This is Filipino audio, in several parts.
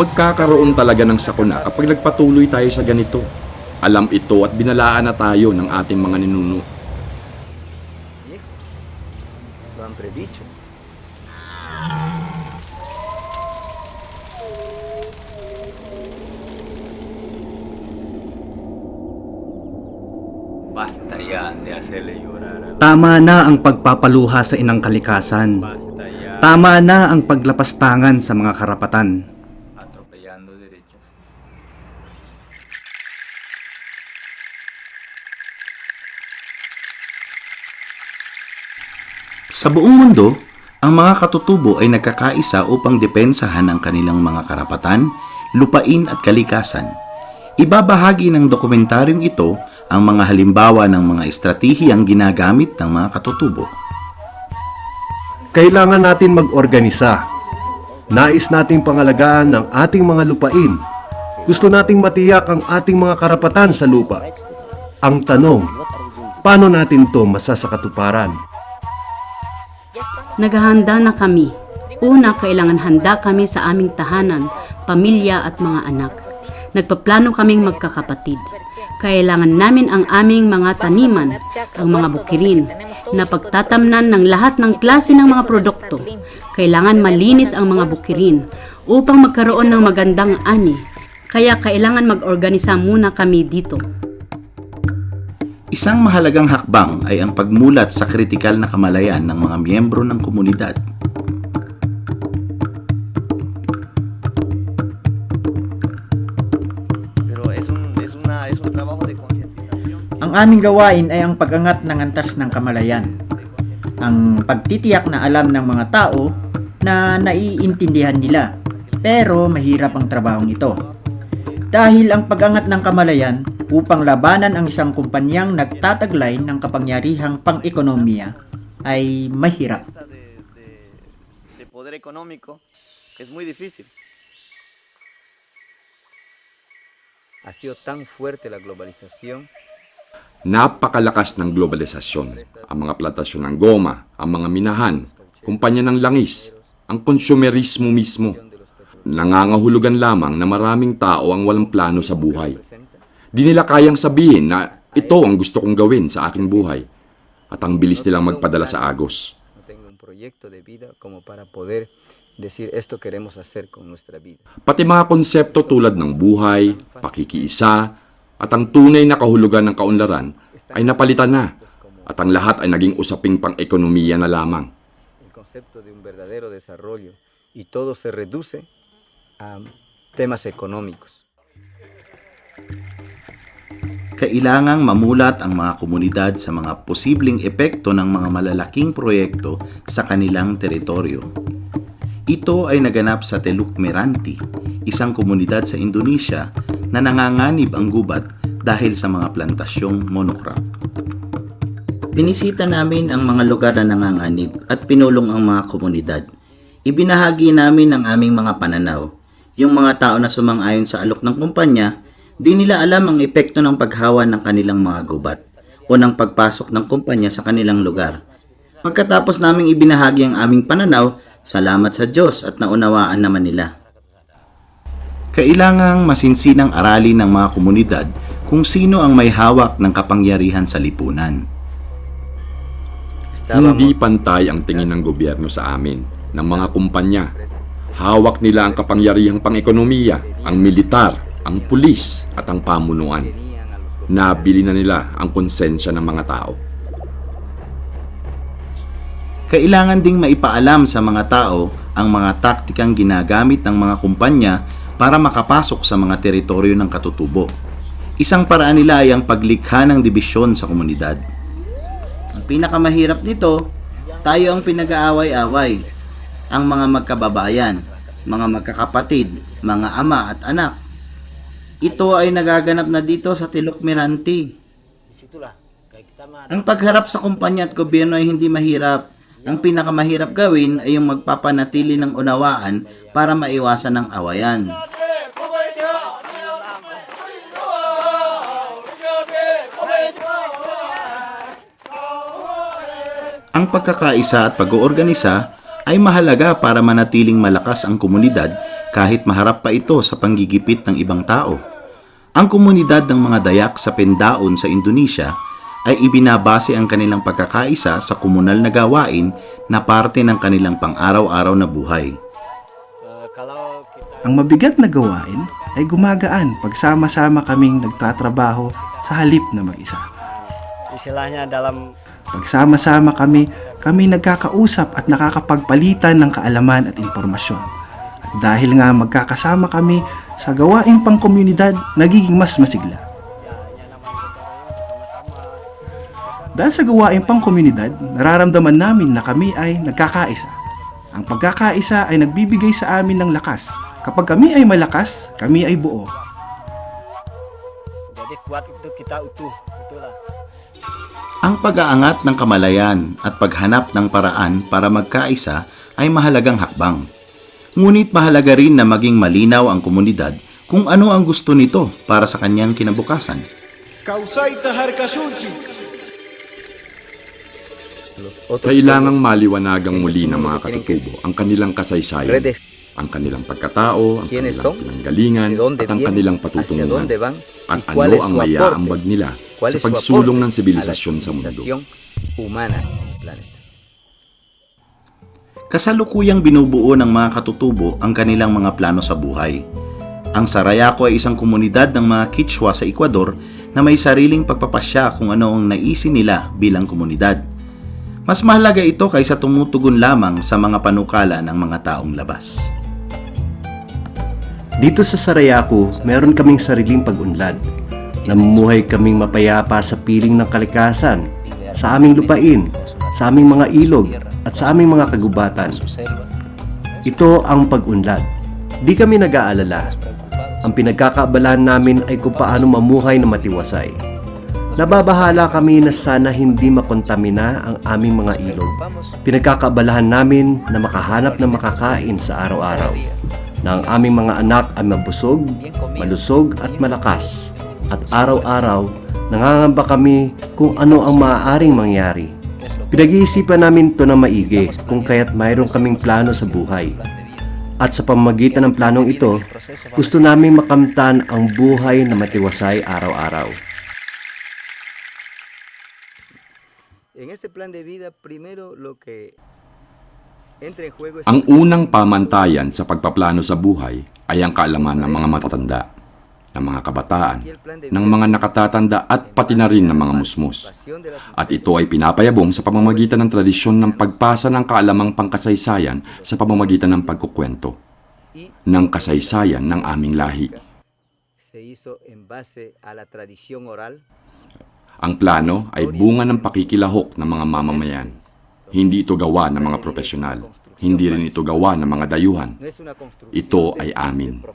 Magkakaroon talaga ng sakuna kapag nagpatuloy tayo sa ganito. Alam ito at binalaan na tayo ng ating mga ninuno. Basta ya de hacerle llorar. Tama na ang pagpapaluha sa inang kalikasan. Tama na ang paglapastangan sa mga karapatan. atropellando derechos. Sa buong mundo, ang mga katutubo ay nagkakaisa upang depensahan ang kanilang mga karapatan, lupain at kalikasan. Ibabahagi ng dokumentaryong ito ang mga halimbawa ng mga estratehiyang ginagamit ng mga katutubo. Kailangan natin mag-organisa. Nais nating pangalagaan ang ating mga lupain. Gusto nating matiyak ang ating mga karapatan sa lupa. Ang tanong, paano natin to masasakatuparan? Naghahanda na kami. Una, kailangan handa kami sa aming tahanan, pamilya at mga anak. Nagpaplano kaming magkakapatid. Kailangan namin ang aming mga taniman, ang mga bukirin, na pagtatamnan ng lahat ng klase ng mga produkto. Kailangan malinis ang mga bukirin upang magkaroon ng magandang ani. Kaya kailangan mag-organisa muna kami dito. Isang mahalagang hakbang ay ang pagmulat sa kritikal na kamalayan ng mga miyembro ng komunidad. Pero es un, es una, es un trabajo de concientización. Ang aming gawain ay ang pag-angat ng antas ng kamalayan. Ang pagtitiyak na alam ng mga tao na naiintindihan nila. Pero mahirap ang trabahong ito. Dahil ang pag-angat ng kamalayan upang labanan ang isang kumpanyang nagtataglay ng kapangyarihang pang-ekonomiya ay mahirap. De, de, de poder económico es muy difícil. Ha sido tan fuerte la globalización Napakalakas ng globalisasyon. Ang mga plantasyon ng goma, ang mga minahan, kumpanya ng langis, ang konsumerismo mismo. Nangangahulugan lamang na maraming tao ang walang plano sa buhay. Di nila kayang sabihin na ito ang gusto kong gawin sa aking buhay. At ang bilis nilang magpadala sa agos. Pati mga konsepto tulad ng buhay, pakikiisa, at ang tunay na kahulugan ng kaunlaran ay napalitan na. At ang lahat ay naging usaping pang-ekonomiya na lamang. Concepto de un verdadero desarrollo y todo se reduce a temas económicos. Kailangang mamulat ang mga komunidad sa mga posibleng epekto ng mga malalaking proyekto sa kanilang teritoryo. Ito ay naganap sa Teluk Meranti, isang komunidad sa Indonesia na nanganganib ang gubat dahil sa mga plantasyong monocrop. Binisita namin ang mga lugar na nanganganib at pinulong ang mga komunidad. Ibinahagi namin ang aming mga pananaw. Yung mga tao na sumang-ayon sa alok ng kumpanya, di nila alam ang epekto ng paghawa ng kanilang mga gubat o ng pagpasok ng kumpanya sa kanilang lugar. Pagkatapos naming ibinahagi ang aming pananaw, salamat sa Diyos at naunawaan naman nila. Kailangang masinsinang aralin ng mga komunidad kung sino ang may hawak ng kapangyarihan sa lipunan. Hindi pantay ang tingin ng gobyerno sa amin, ng mga kumpanya. Hawak nila ang kapangyarihang pang-ekonomiya, ang militar, ang pulis at ang pamunuan. Nabili na nila ang konsensya ng mga tao. Kailangan ding maipaalam sa mga tao ang mga taktikang ginagamit ng mga kumpanya para makapasok sa mga teritoryo ng katutubo. Isang paraan nila ay ang paglikha ng dibisyon sa komunidad. Ang pinakamahirap nito, tayo ang pinag-aaway-away. Ang mga magkababayan, mga magkakapatid, mga ama at anak. Ito ay nagaganap na dito sa Tilok Miranti. Ang pagharap sa kumpanya at gobyerno ay hindi mahirap. Ang pinakamahirap gawin ay yung magpapanatili ng unawaan para maiwasan ang awayan. Ang pagkakaisa at pag-oorganisa ay mahalaga para manatiling malakas ang komunidad kahit maharap pa ito sa panggigipit ng ibang tao. Ang komunidad ng mga Dayak sa Pendaon sa Indonesia ay ibinabase ang kanilang pagkakaisa sa komunal na gawain na parte ng kanilang pang-araw-araw na buhay. Ang mabigat na gawain ay gumagaan pag sama-sama kaming nagtatrabaho sa halip na mag-isa. istilahnya dalam Pagsama-sama kami, kami nagkakausap at nakakapagpalitan ng kaalaman at impormasyon. Dahil nga magkakasama kami sa gawaing pangkomunidad, nagiging mas masigla. Dahil sa gawaing pangkomunidad, nararamdaman namin na kami ay nagkakaisa. Ang pagkakaisa ay nagbibigay sa amin ng lakas. Kapag kami ay malakas, kami ay buo. jadi kuat itu kita utuh itulah Ang pag-aangat ng kamalayan at paghanap ng paraan para magkaisa ay mahalagang hakbang. Ngunit mahalaga rin na maging malinaw ang komunidad kung ano ang gusto nito para sa kanyang kinabukasan. Otros Kailangang pueblos maliwanagang en muli ng mga katutubo ang kanilang kasaysayan, ang kanilang pagkatao, ang kanilang pinanggalingan, at ang kanilang patutunguhan, at ano ang aporte, nila sa pagsulong ng sibilisasyon sa mundo. humana planeta. Kasalukuyang binubuo ng mga katutubo ang kanilang mga plano sa buhay. Ang Sarayaco ay isang komunidad ng mga Kichwa sa Ecuador na may sariling pagpapasya kung ano ang naisin nila bilang komunidad. Mas mahalaga ito kaysa tumutugon lamang sa mga panukala ng mga taong labas. Dito sa Sarayaku, meron kaming sariling pag-unlad. Namumuhay kaming mapayapa sa piling ng kalikasan, sa aming lupain, sa aming mga ilog, at sa aming mga kagubatan. Ito ang pag-unlad. Di kami nag-aalala. Ang pinagkakaabalahan namin ay kung paano mamuhay na matiwasay. Nababahala kami na sana hindi makontamina ang aming mga ilog. Pinagkakaabalahan namin na makahanap ng makakain sa araw-araw. Na ang aming mga anak ay mabusog, malusog at malakas. At araw-araw, nangangamba kami kung ano ang maaaring mangyari. Pinag-iisipan namin ito na maigi kung kaya't mayroon kaming plano sa buhay. At sa pamamagitan ng planong ito, gusto namin makamtan ang buhay na matiwasay araw-araw. En este plan de vida, primero lo que entra en juego es Ang unang pamantayan sa pagpaplano sa buhay ay ang kaalaman ng mga matatanda, ng mga kabataan, ng mga nakatatanda at pati na rin ng mga musmus. At ito ay pinapayabong sa pamamagitan ng tradisyon ng pagpasa ng kaalamang pangkasaysayan sa pamamagitan ng pagkukwento ng kasaysayan ng aming lahi. Ang plano ay bunga ng pakikilahok ng mga mamamayan. Hindi ito gawa ng mga profesional. Hindi rin ito gawa ng mga dayuhan. Ito ay amin.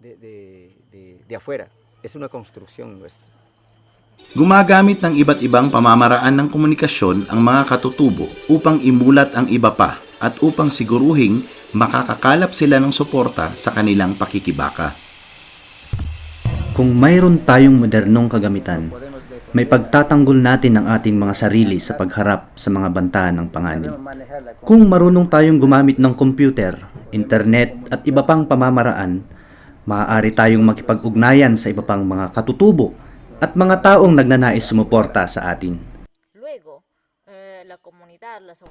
De de, de, de, de afuera, es una construcción nuestra. Gumagamit ng iba't ibang pamamaraan ng komunikasyon ang mga katutubo upang imulat ang iba pa at upang siguruhing makakakalap sila ng suporta sa kanilang pakikibaka. Kung mayroon tayong modernong kagamitan, may pagtatanggol natin ang ating mga sarili sa pagharap sa mga banta ng panganib. Kung marunong tayong gumamit ng computer, internet at iba pang pamamaraan, maaari tayong makipag-ugnayan sa iba pang mga katutubo at mga taong nagnanais sumuporta sa atin. Eh,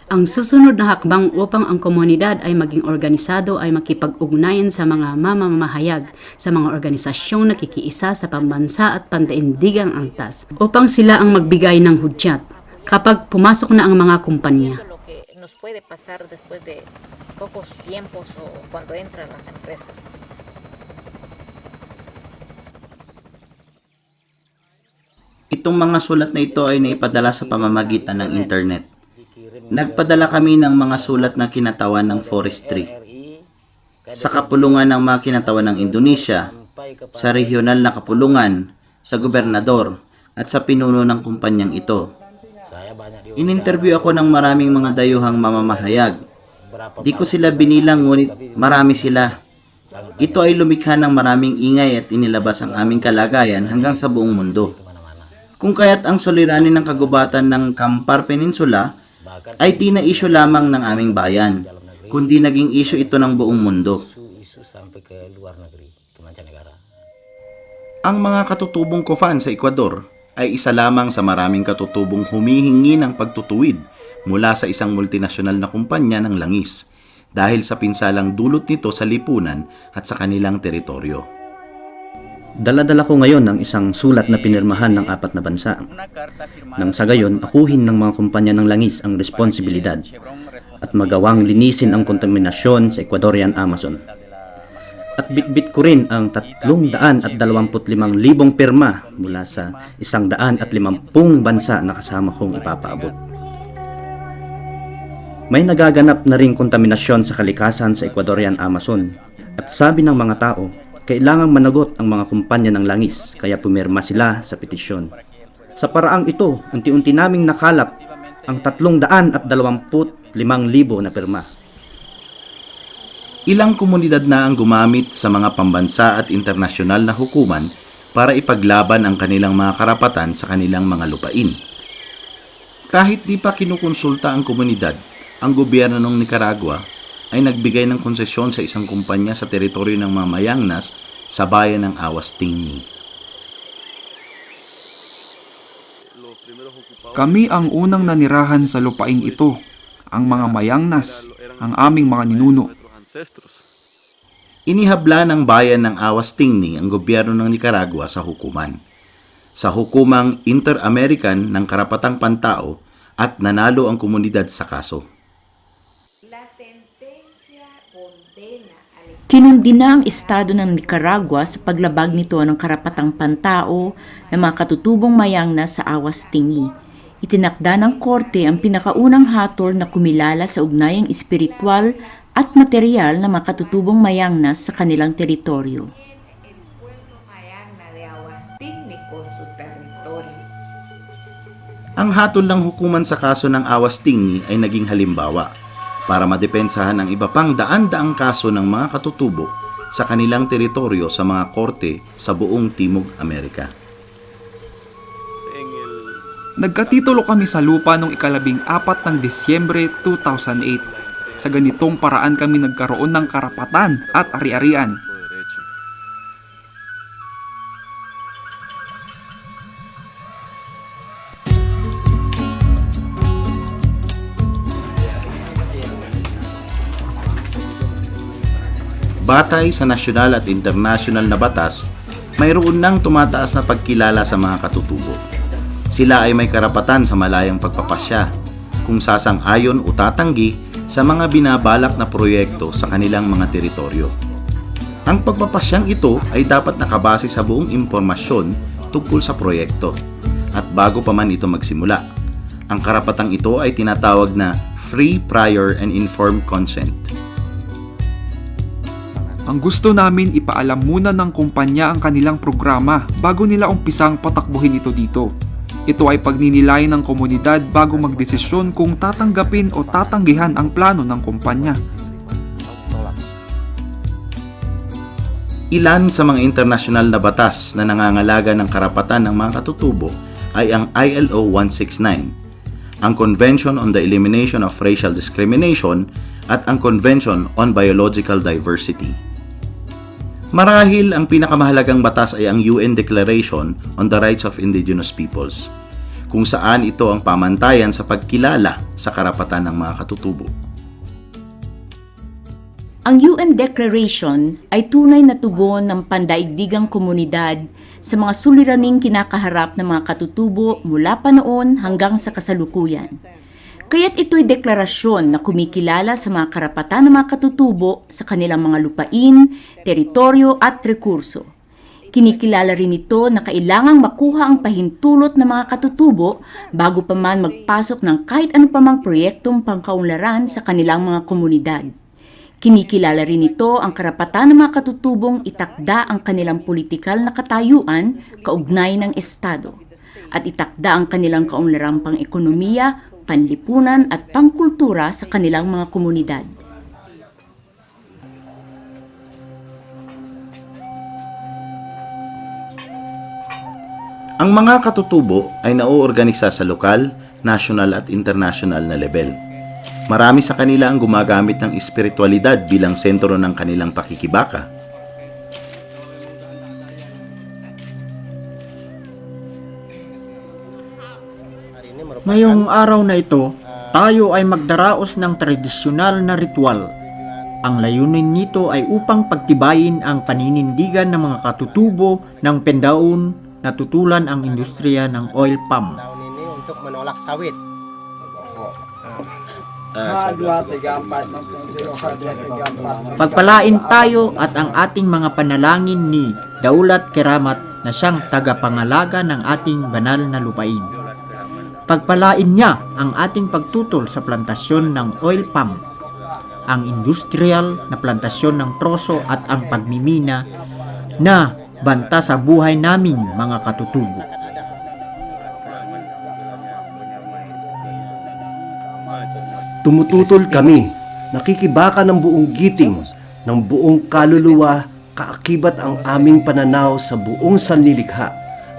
Ang susunod na hakbang upang ang komunidad ay maging organisado ay makipag-ugnayan sa mga mamamahayag sa mga organisasyong nakikiisa sa pambansa at pandaindigang angtas upang sila ang magbigay ng hudyat kapag pumasok na ang mga kumpanya. nos puede pasar después de pocos tiempos o cuando entran las empresas. Itong mga sulat na ito ay naipadala sa pamamagitan ng internet. Nagpadala kami ng mga sulat na kinatawan ng forestry sa kapulungan ng mga kinatawan ng Indonesia, sa regional na kapulungan, sa gobernador, at sa pinuno ng kumpanyang ito. Ininterview ako ng maraming mga dayuhang mamamahayag. Di ko sila binilang ngunit marami sila. Ito ay lumikha ng maraming ingay at inilabas ang aming kalagayan hanggang sa buong mundo. Kung kaya't ang suliranin ng kagubatan ng Kampar Peninsula ay tina-issue lamang ng aming bayan. kundi naging issue ito ng buong mundo. Ang mga katutubong kofan sa Ecuador ay isa lamang sa maraming katutubong humihingi ng pagtutuwid mula sa isang multinasyonal na kumpanya ng langis dahil sa pinsalang dulot nito sa lipunan at sa kanilang teritoryo. Daladala ko ngayon ang isang sulat na pinirmahan ng apat na bansa. Nang sa gayon, akuhin ng mga kumpanya ng langis ang responsibilidad at magawang linisin ang kontaminasyon sa Ecuadorian Amazon. At bitbit ko rin ang 325,000 pirma mula sa 150 bansa na kasama kong ipapaabot. May nagaganap na ring kontaminasyon sa kalikasan sa Ecuadorian Amazon at sabi ng mga tao, kailangang managot ang mga kumpanya ng langis kaya pumirma sila sa petisyon. Sa paraang ito, unti-unti naming nakalap ang 325,000 na pirma. Ilang komunidad na ang gumamit sa mga pambansa at internasyonal na hukuman para ipaglaban ang kanilang mga karapatan sa kanilang mga lupain. Kahit di pa kinukonsulta ang komunidad, ang gobyerno ng Nicaragua ay nagbigay ng konsesyon sa isang kumpanya sa teritoryo ng mga Mayangnas sa bayan ng Awas Tingni. Kami ang unang nanirahan sa lupaing ito, ang mga mayangnas, ang aming mga ninuno. Inihabla ng bayan ng Awas Tingni ang gobyerno ng Nicaragua sa hukuman. Sa hukumang Inter-American ng Karapatang Pantao at nanalo ang komunidad sa kaso. Kinundina ang Estado ng Nicaragua sa paglabag nito ng karapatang pantao ng mga katutubong mayangna sa Awas Tingi. Itinakda ng korte ang pinakaunang hatol na kumilala sa ugnayang espiritual at material ng mga katutubong mayangna sa kanilang teritoryo. Ang hatol ng hukuman sa kaso ng Awas Tingni ay naging halimbawa para madepensahan ang iba pang daan-daang kaso ng mga katutubo sa kanilang teritoryo sa mga korte sa buong Timog Amerika. Nagkatitulo kami sa lupa noong ikalabing apat ng Disyembre 2008. Sa ganitong paraan kami nagkaroon ng karapatan at ari-arian. Batay sa nasyonal at internasyonal na batas, mayroon nang tumataas na pagkilala sa mga katutubo. Sila ay may karapatan sa malayang pagpapasya kung sasang-ayon o tatanggi sa mga binabalak na proyekto sa kanilang mga teritoryo. Ang pagpapasyang ito ay dapat nakabase sa buong impormasyon tungkol sa proyekto at bago pa man ito magsimula. Ang karapatang ito ay tinatawag na free, prior, and informed consent. Ang gusto namin ipaalam muna ng kumpanya ang kanilang programa bago nila umpisang patakbuhin ito dito. Ito ay pagninilay ng komunidad bago magdesisyon kung tatanggapin o tatanggihan ang plano ng kumpanya. Ilan sa mga internasyonal na batas na nangangalaga ng karapatan ng mga katutubo ay ang ILO 169, ang Convention on the Elimination of Racial Discrimination at ang Convention on Biological Diversity. Marahil ang pinakamahalagang batas ay ang UN Declaration on the Rights of Indigenous Peoples, kung saan ito ang pamantayan sa pagkilala sa karapatan ng mga katutubo. Ang UN Declaration ay tunay na tugon ng pandaigdigang komunidad sa mga suliraning kinakaharap ng mga katutubo mula pa noon hanggang sa kasalukuyan. Kaya't ito'y deklarasyon na kumikilala sa mga karapatan ng mga katutubo sa kanilang mga lupain, teritoryo at rekurso. Kinikilala rin ito na kailangang makuha ang pahintulot ng mga katutubo bago pa man magpasok ng kahit ano pa mang proyektong pangkaunlaran sa kanilang mga komunidad. Kinikilala rin ito ang karapatan ng mga katutubong itakda ang kanilang politikal na katayuan kaugnay ng Estado at itakda ang kanilang kaunlarang pang-ekonomiya, panlipunan at pangkultura sa kanilang mga komunidad. Ang mga katutubo ay nauorganisa sa lokal, national at international na level. Marami sa kanila ang gumagamit ng espiritualidad bilang sentro ng kanilang pakikibaka. Ngayong araw na ito, tayo ay magdaraos ng tradisyonal na ritual. Ang layunin nito ay upang pagtibayin ang paninindigan ng mga katutubo ng pendaon na tutulan ang industriya ng oil palm. untuk menolak sawit. Pagpalain tayo at ang ating mga panalangin ni Daulat Keramat na siyang tagapangalaga ng ating banal na lupain. Pagpalain niya ang ating pagtutol sa plantasyon ng oil palm, ang industrial na plantasyon ng troso at ang pagmimina na banta sa buhay naming mga katutubo. Tumututol kami, nakikibaka ng buong giting, ng buong kaluluwa, kaakibat ang aming pananaw sa buong sanlilikha,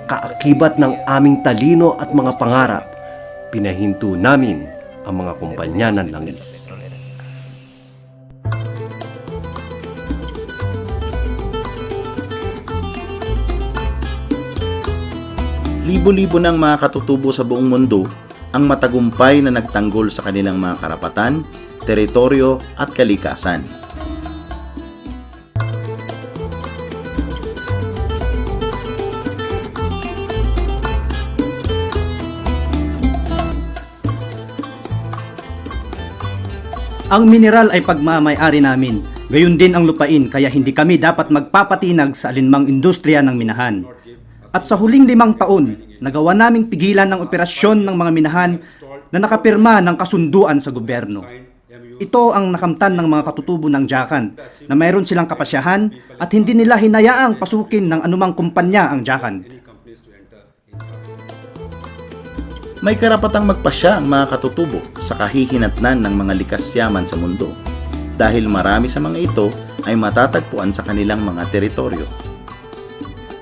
kaakibat ng aming talino at mga pangarap. Pinahinto namin ang mga kumpanya ng langis. Libo-libo ng mga katutubo sa buong mundo ang matagumpay na nagtanggol sa kanilang mga karapatan, teritoryo at kalikasan. Ang mineral ay pagmamayari namin. Gayon din ang lupain kaya hindi kami dapat magpapatinag sa alinmang industriya ng minahan. At sa huling limang taon, nagawa naming pigilan ng operasyon ng mga minahan na nakapirma ng kasunduan sa gobyerno. Ito ang nakamtan ng mga katutubo ng Jakan na mayroon silang kapasyahan at hindi nila hinayaang pasukin ng anumang kumpanya ang Jakan. May karapatang magpasya ang mga katutubo sa kahihinatnan ng mga likas yaman sa mundo dahil marami sa mga ito ay matatagpuan sa kanilang mga teritoryo.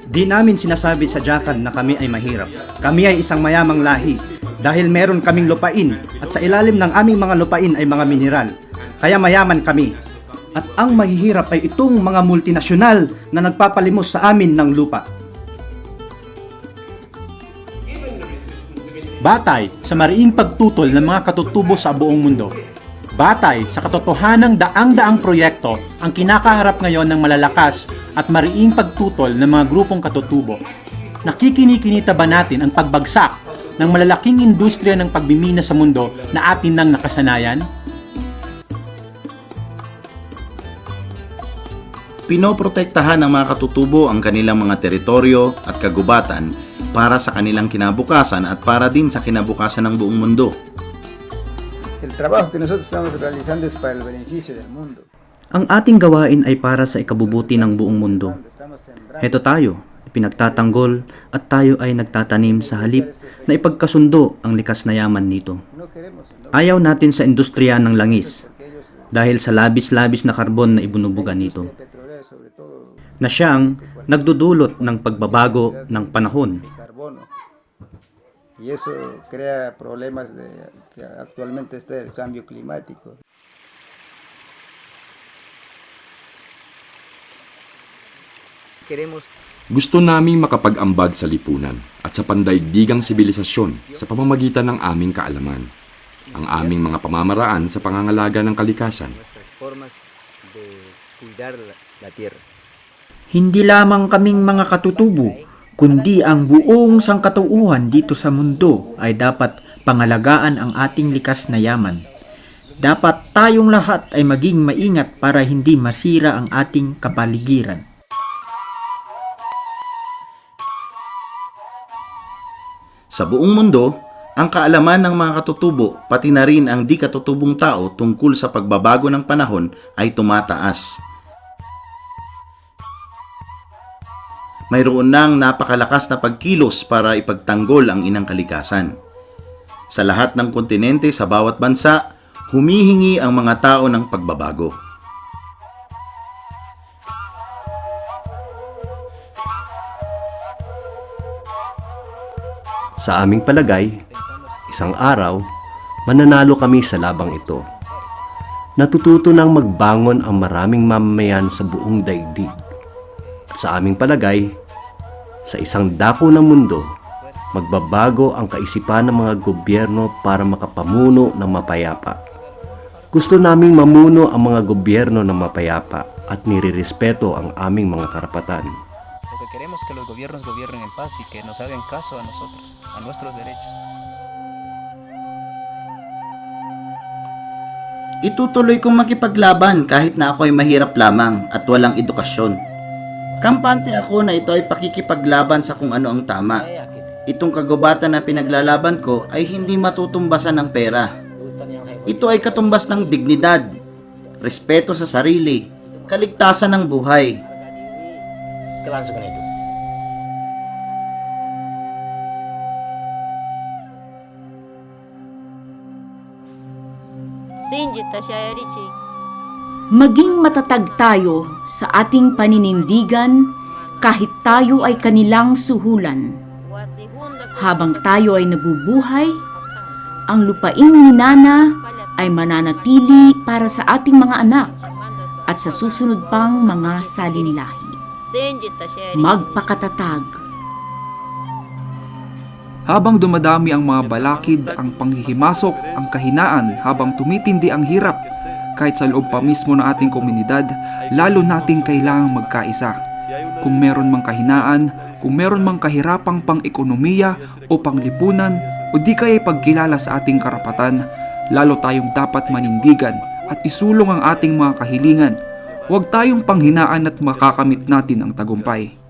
Di namin sinasabi sa Jakan na kami ay mahirap. Kami ay isang mayamang lahi dahil meron kaming lupain at sa ilalim ng aming mga lupain ay mga mineral. Kaya mayaman kami. At ang mahihirap ay itong mga multinasyonal na nagpapalimos sa amin ng lupa. Batay sa mariing pagtutol ng mga katutubo sa buong mundo. Batay sa katotohanang daang-daang proyekto ang kinakaharap ngayon ng malalakas at mariing pagtutol ng mga grupong katutubo. Nakikinikinita ba natin ang pagbagsak ng malalaking industriya ng pagbimina sa mundo na atin nang nakasanayan? Pinoprotektahan ng mga katutubo ang kanilang mga teritoryo at kagubatan para sa kanilang kinabukasan at para din sa kinabukasan ng buong mundo. El trabajo que nosotros estamos realizando es para el beneficio del mundo. Ang ating gawain ay para sa ikabubuti ng buong mundo. Heto tayo, pinagtatanggol at tayo ay nagtatanim sa halip na ipagkasundo ang likas na yaman nito. Ayaw natin sa industriya ng langis dahil sa labis-labis na karbon na ibunubugan nito na siyang nagdudulot ng pagbabago ng panahon. Y eso crea problemas de que actualmente está el cambio climático. Queremos Gusto naming makapag-ambag sa lipunan at sa pandaigdigang sibilisasyon sa pamamagitan ng aming kaalaman, ang aming mga pamamaraan sa pangangalaga ng kalikasan, nuestras formas de cuidar la, la tierra. Hindi lamang kaming mga katutubo, kundi ang buong sangkatauhan dito sa mundo ay dapat pangalagaan ang ating likas na yaman. Dapat tayong lahat ay maging maingat para hindi masira ang ating kapaligiran. Sa buong mundo, ang kaalaman ng mga katutubo, pati na rin ang di katutubong tao tungkol sa pagbabago ng panahon ay tumataas. Mayroon nang napakalakas na pagkilos para ipagtanggol ang inang kalikasan. Sa lahat ng kontinente sa bawat bansa, humihingi ang mga tao ng pagbabago. Sa aming palagay, isang araw, mananalo kami sa labang ito. Natututo nang magbangon ang maraming mamamayan sa buong daigdig. At sa aming palagay, sa isang dako ng mundo, magbabago ang kaisipan ng mga gobyerno para makapamuno ng mapayapa. Gusto naming mamuno ang mga gobyerno ng mapayapa at nirirespeto ang aming mga karapatan. Queremos que los gobiernos gobiernen en paz y que nos hagan caso a nosotros, a nuestros derechos. Itutuloy kong makipaglaban kahit na ako ay mahirap lamang at walang edukasyon. Kampante ako na ito ay pakikipaglaban sa kung ano ang tama. Itong kagubatan na pinaglalaban ko ay hindi matutumbasan ng pera. Ito ay katumbas ng dignidad, respeto sa sarili, kaligtasan ng buhay. Sinji Tashayarichi. Maging matatag tayo sa ating paninindigan kahit tayo ay kanilang suhulan. Habang tayo ay nabubuhay, ang lupaing minana ay mananatili para sa ating mga anak at sa susunod pang mga salinilahi. Magpakatatag. Habang dumadami ang mga balakid, ang panghihimasok, ang kahinaan, habang tumitindi ang hirap, kahit sa loob pa mismo ng ating komunidad, lalo nating kailangang magkaisa. Kung meron mang kahinaan, kung meron mang kahirapang pang-ekonomiya o panglipunan, o di kaya pagkilala sa ating karapatan, lalo tayong dapat manindigan at isulong ang ating mga kahilingan. Huwag tayong panghinaan at makakamit natin ang tagumpay.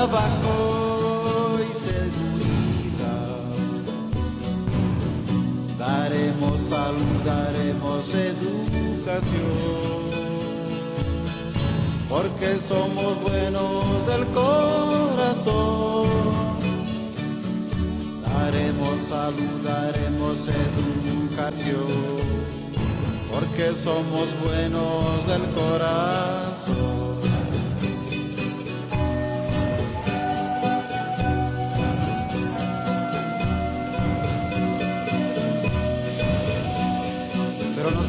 Trabajo y seguridad. Daremos salud, daremos educación, porque somos buenos del corazón. Daremos salud, daremos educación porque somos buenos del corazón.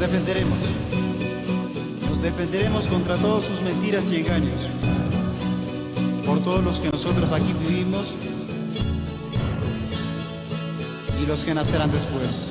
Defenderemos. Nos defenderemos contra todas sus mentiras y engaños. Por todos los que nosotros aquí vivimos y los que nacerán después.